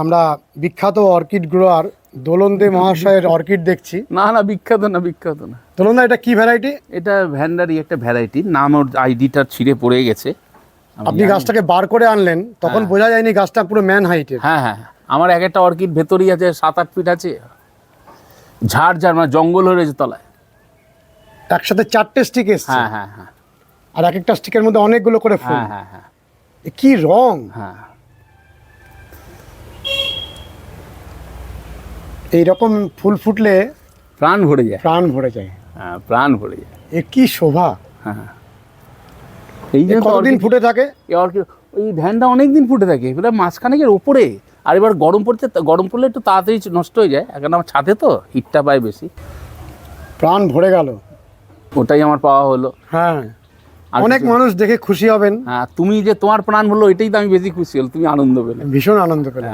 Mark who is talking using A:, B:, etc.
A: আমরা বিখ্যাত orchid grower দোলন্দে মহাশয়ের অর্কিড দেখছি।
B: না না বিখ্যাত না বিখ্যাত না।
A: দোলন্দা এটা কি ভ্যারাইটি
B: এটা ভ্যান্ডারি একটা ভ্যারাইটি নাম ওর আইডিটা ছিঁড়ে পড়ে গেছে।
A: আপনি গাছটাকে বার করে আনলেন তখন বোঝা যায়নি গাছটা পুরো ম্যান হাইটের
B: হ্যাঁ হ্যাঁ আমার এক একটা অর্কিড ভেতরেই আছে সাত আট ফিট আছে। ঝাড় ঝাড় মানে জঙ্গল হয়ে রয়েছে তলায়।
A: একসাথে চারটে স্টিক এসছে।
B: হ্যাঁ হ্যাঁ হ্যাঁ।
A: আর এক একটা স্টিকের মধ্যে অনেকগুলো করে ফুল।
B: হ্যাঁ হ্যাঁ হ্যাঁ।
A: কি রং?
B: হ্যাঁ।
A: এই রকম ফুল ফুটলে
B: প্রাণ ভরে যায়।
A: প্রাণ ভরে যায়।
B: হ্যাঁ প্রাণ ভরে যায়।
A: এ কি শোভা?
B: হ্যাঁ এই
A: এ
B: জন্য
A: কতদিন ফুটে থাকে?
B: এই ওই ভ্যানটা অনেক দিন ফুটে থাকে। এবার মাঝখানেকের ওপরে। আর এবার গরম পড়তে গরম পড়লে একটু তাড়াতাড়ি নষ্ট হয়ে যায়। এখন আমার ছাদে তো হিটটা পায় বেশি।
A: প্রাণ ভরে গেল।
B: ওটাই আমার পাওয়া হলো।
A: হ্যাঁ। অনেক মানুষ দেখে খুশি হবেন।
B: হ্যাঁ তুমি যে তোমার প্রাণ হলো এটাই তো আমি বেশি খুশি হল। তুমি আনন্দ পেলে।
A: ভীষণ আনন্দ পেলেন